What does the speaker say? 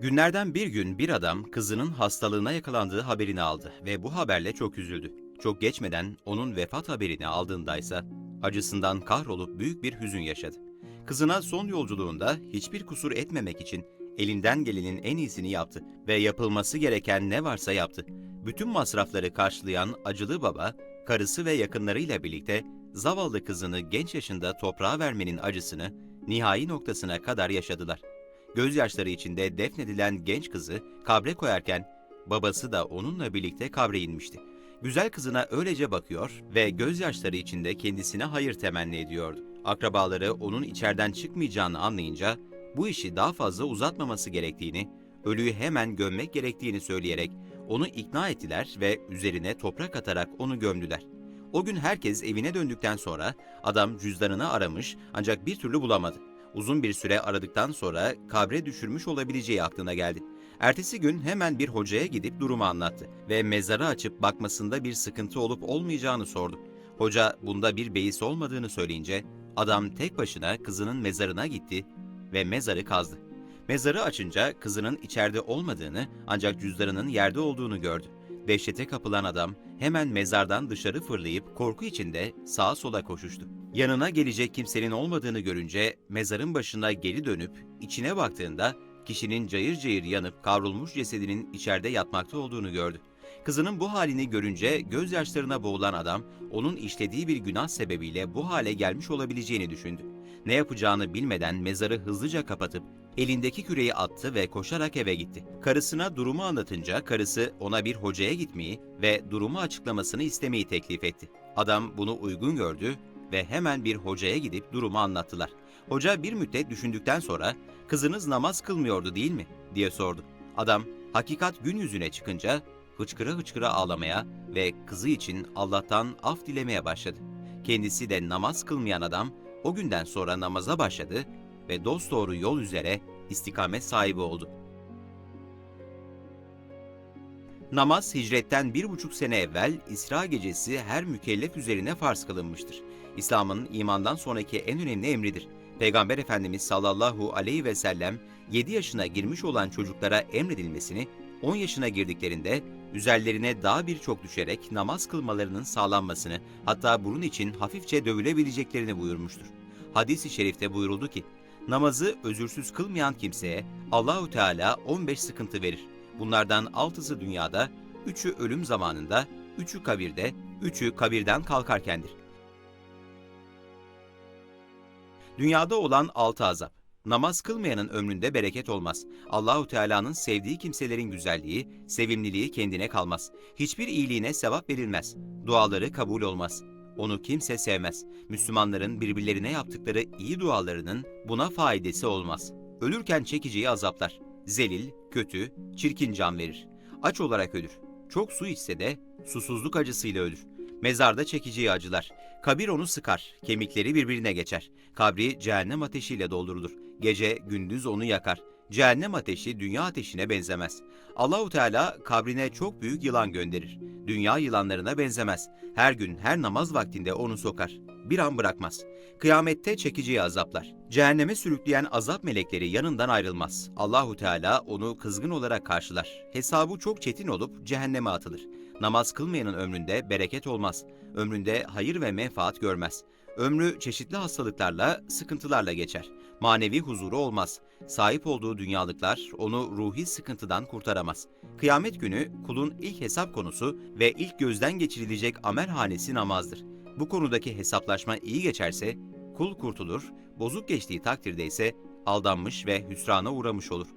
Günlerden bir gün bir adam kızının hastalığına yakalandığı haberini aldı ve bu haberle çok üzüldü. Çok geçmeden onun vefat haberini aldığındaysa acısından kahrolup büyük bir hüzün yaşadı. Kızına son yolculuğunda hiçbir kusur etmemek için elinden gelenin en iyisini yaptı ve yapılması gereken ne varsa yaptı. Bütün masrafları karşılayan acılı baba, karısı ve yakınlarıyla birlikte zavallı kızını genç yaşında toprağa vermenin acısını nihai noktasına kadar yaşadılar. Gözyaşları içinde defnedilen genç kızı kabre koyarken babası da onunla birlikte kabre inmişti. Güzel kızına öylece bakıyor ve gözyaşları içinde kendisine hayır temenni ediyordu. Akrabaları onun içeriden çıkmayacağını anlayınca bu işi daha fazla uzatmaması gerektiğini, ölüyü hemen gömmek gerektiğini söyleyerek onu ikna ettiler ve üzerine toprak atarak onu gömdüler. O gün herkes evine döndükten sonra adam cüzdanını aramış ancak bir türlü bulamadı. Uzun bir süre aradıktan sonra kabre düşürmüş olabileceği aklına geldi. Ertesi gün hemen bir hocaya gidip durumu anlattı ve mezarı açıp bakmasında bir sıkıntı olup olmayacağını sordu. Hoca bunda bir beis olmadığını söyleyince adam tek başına kızının mezarına gitti ve mezarı kazdı. Mezarı açınca kızının içeride olmadığını ancak cüzdanının yerde olduğunu gördü. Dehşete kapılan adam hemen mezardan dışarı fırlayıp korku içinde sağa sola koşuştu. Yanına gelecek kimsenin olmadığını görünce mezarın başına geri dönüp içine baktığında kişinin cayır cayır yanıp kavrulmuş cesedinin içeride yatmakta olduğunu gördü. Kızının bu halini görünce gözyaşlarına boğulan adam onun işlediği bir günah sebebiyle bu hale gelmiş olabileceğini düşündü. Ne yapacağını bilmeden mezarı hızlıca kapatıp elindeki küreği attı ve koşarak eve gitti. Karısına durumu anlatınca karısı ona bir hocaya gitmeyi ve durumu açıklamasını istemeyi teklif etti. Adam bunu uygun gördü ve hemen bir hocaya gidip durumu anlattılar. Hoca bir müddet düşündükten sonra kızınız namaz kılmıyordu değil mi diye sordu. Adam hakikat gün yüzüne çıkınca hıçkıra hıçkıra ağlamaya ve kızı için Allah'tan af dilemeye başladı. Kendisi de namaz kılmayan adam o günden sonra namaza başladı ve dosdoğru yol üzere istikamet sahibi oldu. Namaz hicretten bir buçuk sene evvel İsra gecesi her mükellef üzerine farz kılınmıştır. İslam'ın imandan sonraki en önemli emridir. Peygamber Efendimiz sallallahu aleyhi ve sellem 7 yaşına girmiş olan çocuklara emredilmesini 10 yaşına girdiklerinde üzerlerine daha birçok düşerek namaz kılmalarının sağlanmasını hatta bunun için hafifçe dövülebileceklerini buyurmuştur. Hadis-i şerifte buyuruldu ki, namazı özürsüz kılmayan kimseye Allahu Teala 15 sıkıntı verir. Bunlardan altısı dünyada, üçü ölüm zamanında, üçü kabirde, üçü kabirden kalkarkendir. Dünyada olan altı azap. Namaz kılmayanın ömründe bereket olmaz. Allahu Teala'nın sevdiği kimselerin güzelliği, sevimliliği kendine kalmaz. Hiçbir iyiliğine sevap verilmez. Duaları kabul olmaz. Onu kimse sevmez. Müslümanların birbirlerine yaptıkları iyi dualarının buna faidesi olmaz. Ölürken çekeceği azaplar. Zelil, kötü, çirkin can verir. Aç olarak ölür. Çok su içse de susuzluk acısıyla ölür. Mezarda çekeceği acılar. Kabir onu sıkar, kemikleri birbirine geçer. Kabri cehennem ateşiyle doldurulur. Gece gündüz onu yakar. Cehennem ateşi dünya ateşine benzemez. Allahu Teala kabrine çok büyük yılan gönderir. Dünya yılanlarına benzemez. Her gün her namaz vaktinde onu sokar. Bir an bırakmaz. Kıyamette çekeceği azaplar. Cehenneme sürükleyen azap melekleri yanından ayrılmaz. Allahu Teala onu kızgın olarak karşılar. Hesabı çok çetin olup cehenneme atılır. Namaz kılmayanın ömründe bereket olmaz. Ömründe hayır ve menfaat görmez. Ömrü çeşitli hastalıklarla, sıkıntılarla geçer. Manevi huzuru olmaz. Sahip olduğu dünyalıklar onu ruhi sıkıntıdan kurtaramaz. Kıyamet günü kulun ilk hesap konusu ve ilk gözden geçirilecek amel hanesi namazdır. Bu konudaki hesaplaşma iyi geçerse kul kurtulur, bozuk geçtiği takdirde ise aldanmış ve hüsrana uğramış olur.